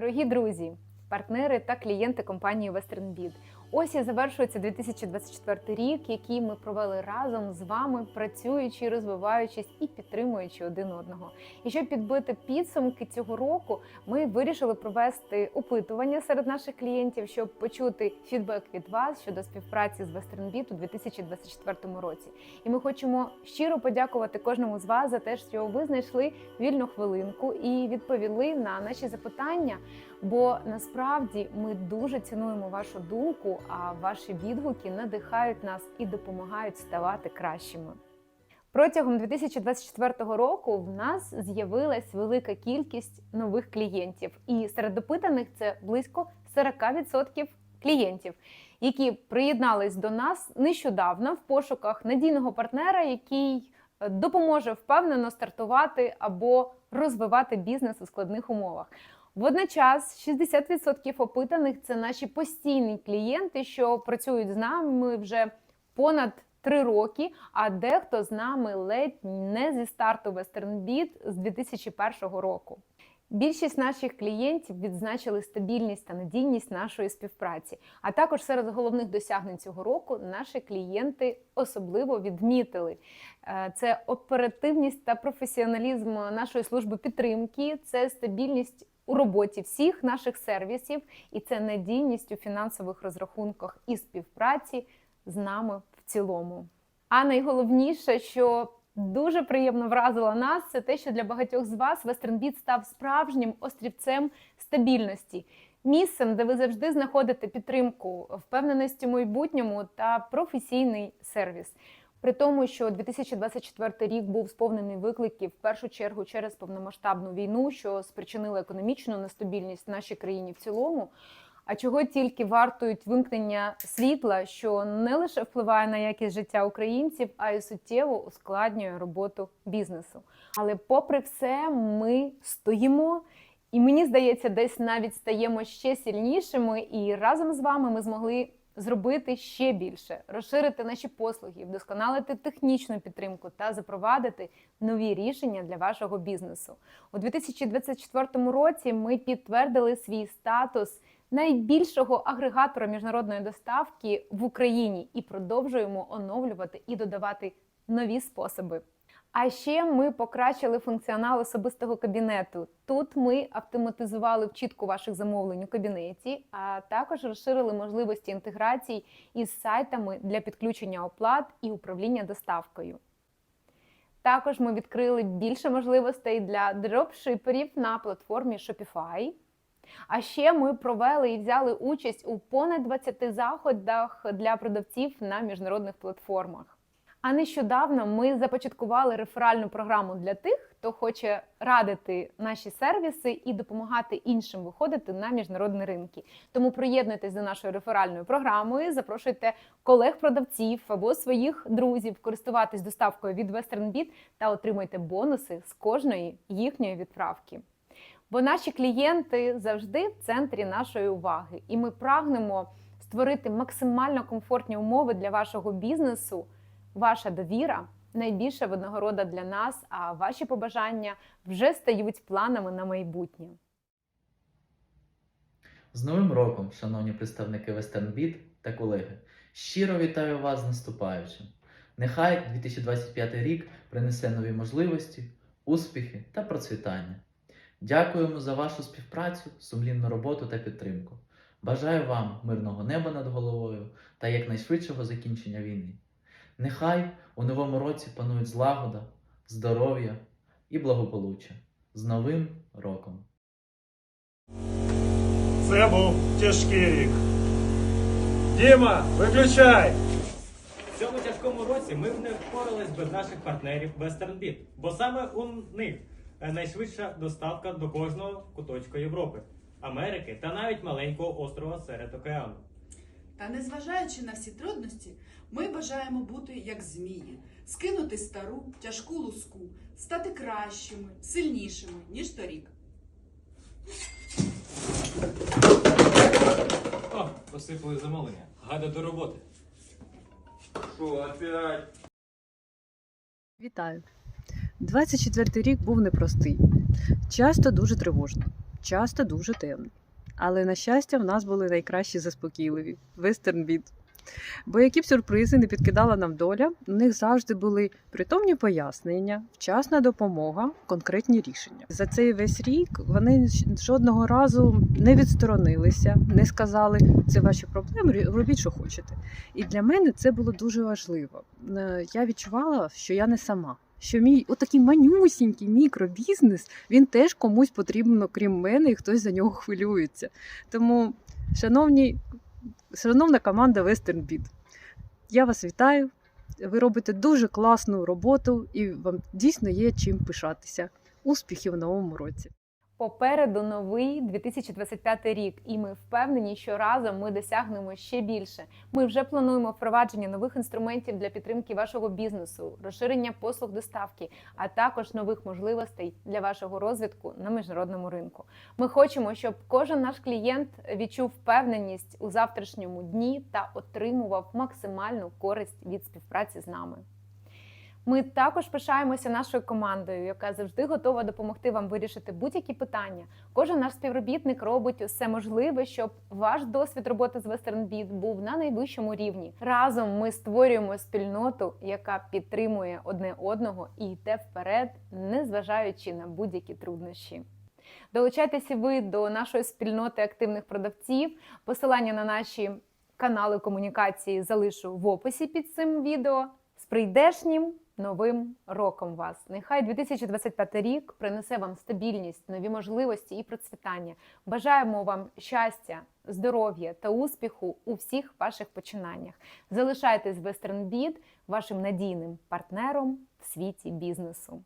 Дорогі друзі, партнери та клієнти компанії WesternBid. Ось і завершується 2024 рік, який ми провели разом з вами, працюючи, розвиваючись і підтримуючи один одного. І щоб підбити підсумки цього року, ми вирішили провести опитування серед наших клієнтів, щоб почути фідбек від вас щодо співпраці з WesternBid у 2024 році. І ми хочемо щиро подякувати кожному з вас за те, що ви знайшли вільну хвилинку і відповіли на наші запитання. Бо насправді ми дуже цінуємо вашу думку, а ваші відгуки надихають нас і допомагають ставати кращими. Протягом 2024 року в нас з'явилась велика кількість нових клієнтів, і серед опитаних це близько 40% клієнтів, які приєднались до нас нещодавно в пошуках надійного партнера, який е, допоможе впевнено стартувати або розвивати бізнес у складних умовах. Водночас 60% опитаних це наші постійні клієнти, що працюють з нами вже понад три роки, а дехто з нами ледь не зі старту WesternBid з 2001 року. Більшість наших клієнтів відзначили стабільність та надійність нашої співпраці. А також серед головних досягнень цього року наші клієнти особливо відмітили Е, це оперативність та професіоналізм нашої служби підтримки, це стабільність у роботі всіх наших сервісів, і це надійність у фінансових розрахунках і співпраці з нами в цілому. А найголовніше, що дуже приємно вразило нас, це те, що для багатьох з вас WesternBit став справжнім острівцем стабільності. Місцем, де ви завжди знаходите підтримку, впевненість у майбутньому та професійний сервіс. При тому, що 2024 рік був сповнений викликів в першу чергу через повномасштабну війну, що спричинила економічну нестабільність в нашій країні в цілому. А чого тільки вартують вимкнення світла, що не лише впливає на якість життя українців, а й суттєво ускладнює роботу бізнесу. Але, попри все, ми стоїмо. І мені здається, десь навіть стаємо ще сильнішими, і разом з вами ми змогли зробити ще більше, розширити наші послуги, вдосконалити технічну підтримку та запровадити нові рішення для вашого бізнесу. У 2024 році ми підтвердили свій статус найбільшого агрегатора міжнародної доставки в Україні і продовжуємо оновлювати і додавати нові способи. А ще ми покращили функціонал особистого кабінету. Тут ми автоматизували вчітку ваших замовлень у кабінеті, а також розширили можливості інтеграцій із сайтами для підключення оплат і управління доставкою. Також ми відкрили більше можливостей для дропшиперів на платформі Shopify. А ще ми провели і взяли участь у понад 20 заходах для продавців на міжнародних платформах. А нещодавно ми започаткували реферальну програму для тих, хто хоче радити наші сервіси і допомагати іншим виходити на міжнародні ринки. Тому приєднуйтесь до нашої реферальної програми, запрошуйте колег-продавців або своїх друзів користуватись доставкою від WesternBit та отримуйте бонуси з кожної їхньої відправки. Бо наші клієнти завжди в центрі нашої уваги, і ми прагнемо створити максимально комфортні умови для вашого бізнесу. Ваша довіра найбільша винагорода для нас, а ваші побажання вже стають планами на майбутнє. З Новим роком, шановні представники WesternBit та колеги, щиро вітаю вас з наступаючим. Нехай 2025 рік принесе нові можливості, успіхи та процвітання. Дякуємо за вашу співпрацю, сумлінну роботу та підтримку. Бажаю вам мирного неба над головою та якнайшвидшого закінчення війни. Нехай у новому році панують злагода, здоров'я і благополуччя. З Новим роком! Це був тяжкий рік. Діма, виключай! В цьому тяжкому році ми б не впорались без наших партнерів WesternBit, бо саме у них е, найшвидша доставка до кожного куточка Європи, Америки та навіть маленького острова серед океану. Та незважаючи на всі трудності, ми бажаємо бути як змії, скинути стару тяжку луску, стати кращими, сильнішими, ніж торік. О, посипали замовлення. Гайда до роботи. Що, опять? Вітаю! 24 рік був непростий, часто дуже тривожний. часто дуже темний. Але, на щастя, в нас були найкращі заспокійливі Beat. Бо які б сюрпризи не підкидала нам доля, у них завжди були притомні пояснення, вчасна допомога, конкретні рішення. За цей весь рік вони жодного разу не відсторонилися, не сказали, це ваші проблеми, робіть, що хочете. І для мене це було дуже важливо. Е, Я відчувала, що я не сама. Що мій отакий манюсінький мікробізнес він теж комусь потрібен, окрім мене, і хтось за нього хвилюється. Тому, шановні, шановна команда Western Beat, я вас вітаю. Ви робите дуже класну роботу, і вам дійсно є чим пишатися. Успіхів в новому році! Попереду новий 2025 рік, і ми впевнені, що разом ми досягнемо ще більше. Ми вже плануємо впровадження нових інструментів для підтримки вашого бізнесу, розширення послуг доставки, а також нових можливостей для вашого розвитку на міжнародному ринку. Ми хочемо, щоб кожен наш клієнт відчув впевненість у завтрашньому дні та отримував максимальну користь від співпраці з нами. Ми також пишаємося нашою командою, яка завжди готова допомогти вам вирішити будь-які питання. Кожен наш співробітник робить усе можливе, щоб ваш досвід роботи з WesternBeat був на найвищому рівні. Разом ми створюємо спільноту, яка підтримує одне одного і йде вперед, незважаючи на будь-які труднощі. Долучайтеся ви до нашої спільноти активних продавців. Посилання на наші канали комунікації залишу в описі під цим відео. З прийдешнім новим роком вас! Нехай 2025 рік принесе вам стабільність, нові можливості і процвітання. Бажаємо вам щастя, здоров'я та успіху у всіх ваших починаннях. Залишайтесь Western Beat вашим надійним партнером в світі бізнесу.